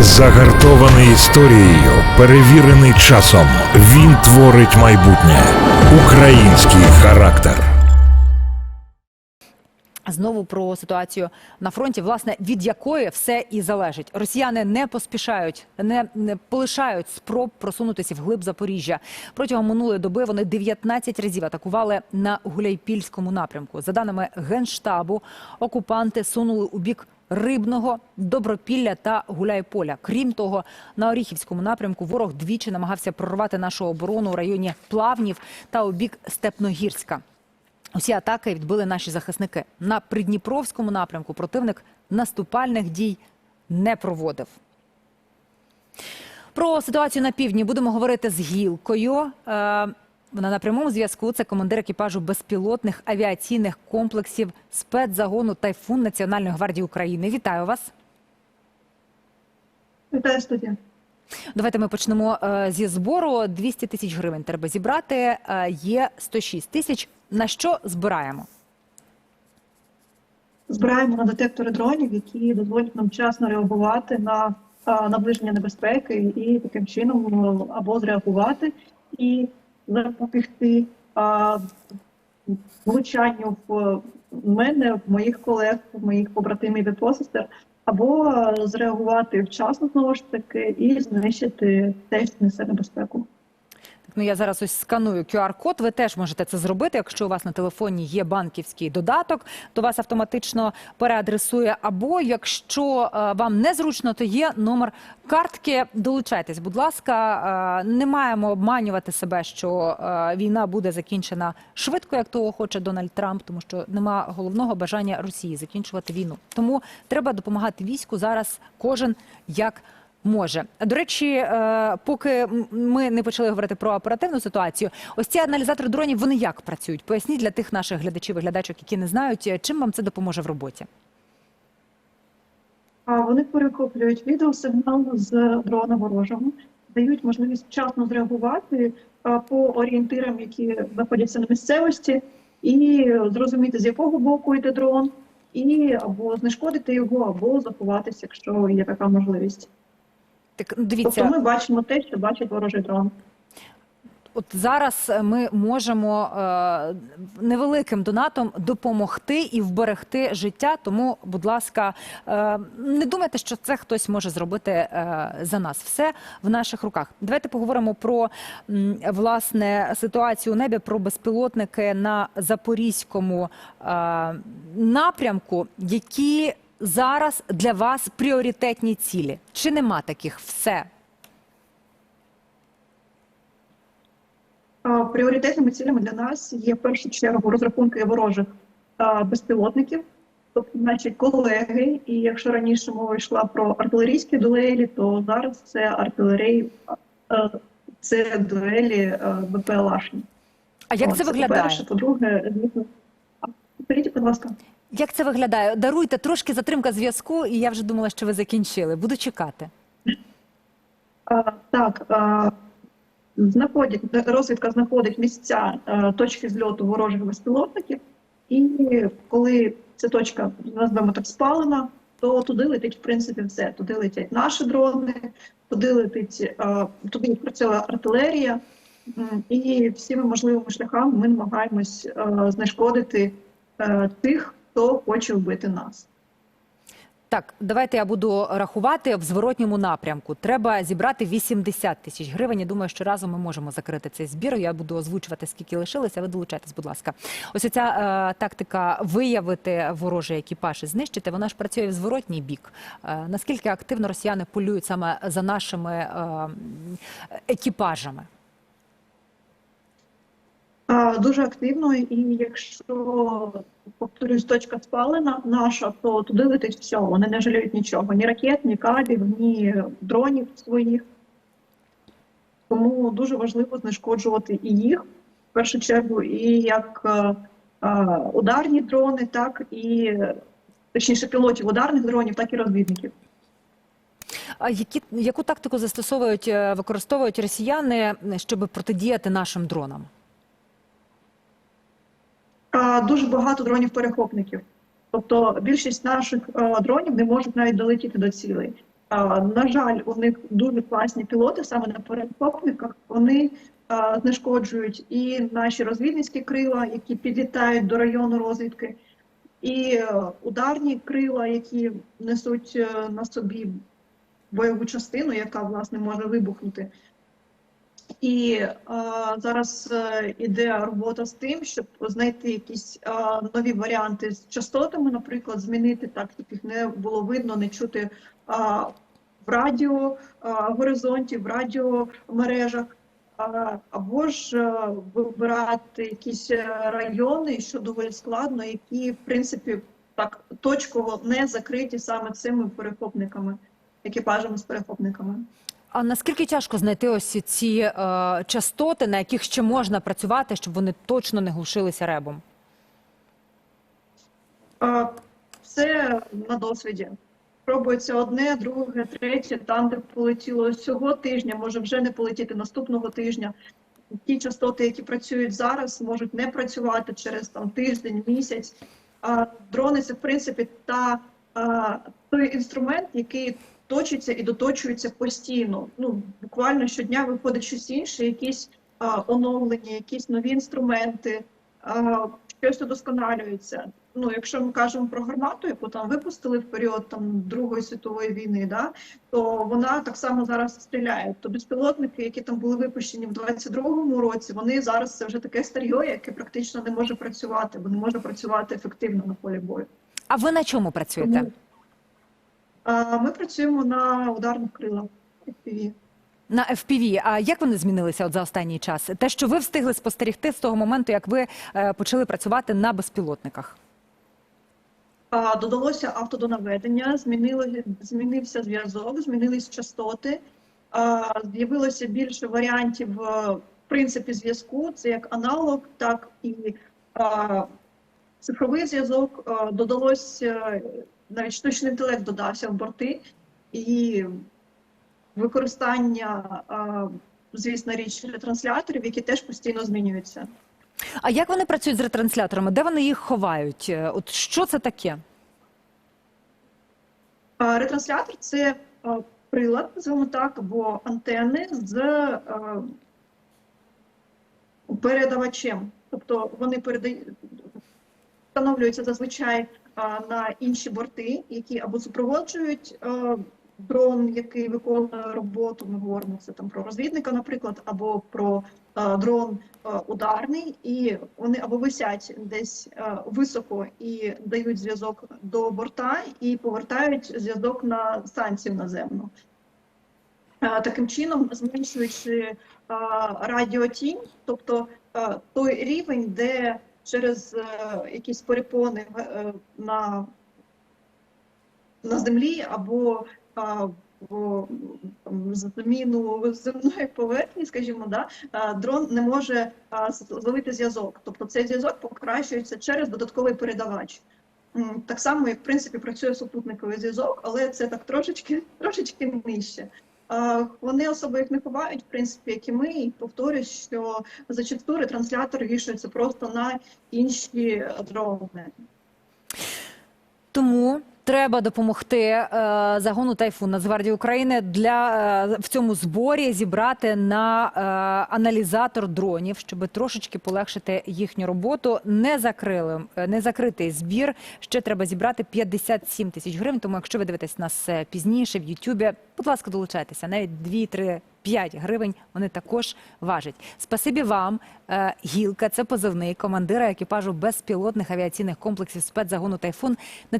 Загартований історією, перевірений часом. Він творить майбутнє. Український характер. Знову про ситуацію на фронті, власне, від якої все і залежить. Росіяни не поспішають, не, не полишають спроб просунутися вглиб Запоріжжя. Протягом минулої доби вони 19 разів атакували на Гуляйпільському напрямку. За даними генштабу, окупанти сунули у бік Рибного, Добропілля та Гуляйполя. Крім того, на Оріхівському напрямку ворог двічі намагався прорвати нашу оборону у районі Плавнів та у бік Степногірська. Усі атаки відбили наші захисники. На Придніпровському напрямку противник наступальних дій не проводив. Про ситуацію на півдні будемо говорити з Гілкою. Е, Вона на прямому зв'язку. Це командир екіпажу безпілотних авіаційних комплексів спецзагону Тайфун Національної гвардії України. Вітаю вас. Вітаю студія. Давайте ми почнемо е, зі збору. 200 тисяч гривень треба зібрати. Е, Є 106 тисяч. На що збираємо? Збираємо на детектори дронів, які дозволять нам вчасно реагувати на наближення небезпеки і таким чином або зреагувати і запобігти а, влучанню в мене, в моїх колег, в моїх побратимів і посестер, або зреагувати вчасно знову ж таки і знищити те, що несе небезпеку. Ну, я зараз ось сканую QR-код. Ви теж можете це зробити. Якщо у вас на телефоні є банківський додаток, то вас автоматично переадресує. Або якщо е, вам незручно, то є номер картки. Долучайтесь, будь ласка. Е, не маємо обманювати себе, що е, війна буде закінчена швидко, як того хоче Дональд Трамп, тому що нема головного бажання Росії закінчувати війну. Тому треба допомагати війську зараз. Кожен як може. До речі, е, поки ми не почали говорити про оперативну ситуацію, ось ці аналізатори дронів вони як працюють? Поясніть для тих наших глядачів і глядачок, які не знають, е, чим вам це допоможе в роботі. Вони перехоплюють відеосигнал з дрона ворожого, дають можливість вчасно зреагувати по орієнтирам, які знаходяться на місцевості, і зрозуміти, з якого боку йде дрон, і або знешкодити його, або заховатися, якщо є така можливість. Так ну, дивіться, Тобто ми бачимо те, що бачить ворожий дрон. от зараз ми можемо е, невеликим донатом допомогти і вберегти життя. Тому, будь ласка, е, не думайте, що це хтось може зробити е, за нас. Все в наших руках. Давайте поговоримо про м, власне ситуацію у небі, про безпілотники на запорізькому е, напрямку, які зараз для вас пріоритетні цілі. Чи нема таких? Все. Пріоритетними цілями для нас є в першу чергу розрахунки ворожих безпілотників, тобто наші колеги. І якщо раніше мова йшла про артилерійські дуелі, то зараз це артилерії, це дуелі БПЛАшні. А як От, це виглядає? По-перше, по-друге, звісно. А, будь ласка. Як це виглядає? Даруйте трошки затримка зв'язку, і я вже думала, що ви закінчили. Буду чекати. А, так, а, знаходять, розвідка знаходить місця а, точки зльоту ворожих безпілотників, і коли ця точка, назвемо так, спалена, то туди летить, в принципі, все. Туди летять наші дрони, туди летить, а, туди працює артилерія, і всіми можливими шляхами ми намагаємось а, знешкодити а, тих, хто хоче вбити нас. Так, давайте я буду рахувати в зворотньому напрямку. Треба зібрати 80 тисяч гривень. Я думаю, що разом ми можемо закрити цей збір. Я буду озвучувати, скільки лишилося. Ви долучайтесь, будь ласка. Ось ця е, тактика виявити ворожий екіпаж і знищити. Вона ж працює в зворотній бік. Е, наскільки активно росіяни полюють саме за нашими е, екіпажами? А, Дуже активно, і якщо повторюсь, точка спалена наша, то туди летить все. Вони не жаліють нічого: ні ракет, ні кабів, ні дронів своїх. Тому дуже важливо знешкоджувати і їх в першу чергу, і як е, е, ударні дрони, так і е, точніше пілотів ударних дронів, так і розвідників. А які яку тактику застосовують е, використовують росіяни, щоб протидіяти нашим дронам? Дуже багато дронів-перехопників. Тобто більшість наших е, дронів не можуть навіть долетіти до цілей. На жаль, у них дуже класні пілоти саме на перехопниках. Вони знешкоджують і наші розвідницькі крила, які підлітають до району розвідки, і е, ударні крила, які несуть е, на собі бойову частину, яка власне може вибухнути. І е, зараз е, іде робота з тим, щоб знайти якісь е, нові варіанти з частотами, наприклад, змінити так, щоб їх не було видно, не чути е, в радіо е, горизонті, в радіомережах, е, або ж е, вибирати якісь е, райони, що доволі складно, які в принципі так точково не закриті саме цими перехопниками, екіпажами з перехопниками. А наскільки тяжко знайти ось ці е, частоти, на яких ще можна працювати, щоб вони точно не глушилися ребом? А, Все на досвіді. Пробується одне, друге, третє, там, де полетіло цього тижня, може вже не полетіти наступного тижня. Ті частоти, які працюють зараз, можуть не працювати через там тиждень, місяць. А дрони це в принципі та а, той інструмент, який точиться і доточується постійно. Ну буквально щодня виходить щось інше, якісь а, оновлення, якісь нові інструменти, а, щось удосконалюється. Ну, якщо ми кажемо про гармату, яку там випустили в період там Другої світової війни, да, то вона так само зараз стріляє. То безпілотники, які там були випущені в 22-му році, вони зараз це вже таке старьо, яке практично не може працювати, бо не може працювати ефективно на полі бою. А ви на чому працюєте? Тому ми працюємо на ударних крилах FPV. На FPV. А як вони змінилися от за останній час? Те, що ви встигли спостерігти з того моменту, як ви е, почали працювати на безпілотниках? Додалося автодонаведення, змінили, змінився зв'язок, змінились частоти, з'явилося більше варіантів е, в принципі зв'язку. Це як аналог, так і цифровий зв'язок. Додалось е, навіть штучний інтелект додався в борти і використання, звісно, річ ретрансляторів, які теж постійно змінюються. А як вони працюють з ретрансляторами? Де вони їх ховають? Е, От що це таке? Ретранслятор це прилад, називаємо так, або антени з передавачем. Тобто вони передають, встановлюються зазвичай на інші борти, які або супроводжують дрон, який виконує роботу. Ми говоримо це там про розвідника, наприклад, або про дрон ударний, і вони або висять десь високо і дають зв'язок до борта, і повертають зв'язок на станцію наземну. Таким чином, зменшуючи радіотінь, тобто той рівень, де через е, якісь перепони е, на, на землі або а, в там, заміну земної поверхні, скажімо, да, дрон не може зловити зв'язок. Тобто цей зв'язок покращується через додатковий передавач. Так само, як в принципі працює супутниковий зв'язок, але це так трошечки, трошечки нижче. Вони особо їх не ховають, в принципі, як і ми. І повторюсь, що зачасту ретранслятор вішається просто на інші дрони. Тому треба допомогти е, загону Тайфун Нацгвардії України для е, в цьому зборі зібрати на е, аналізатор дронів, щоб трошечки полегшити їхню роботу. Не закрили не закритий збір. Ще треба зібрати 57 тисяч гривень. Тому, якщо ви дивитесь нас пізніше в Ютубі, будь ласка, долучайтеся. Навіть 2, 3, 5 гривень вони також важать. Спасибі вам, Гілка. Це позивний командира екіпажу безпілотних авіаційних комплексів спецзагону Тайфун.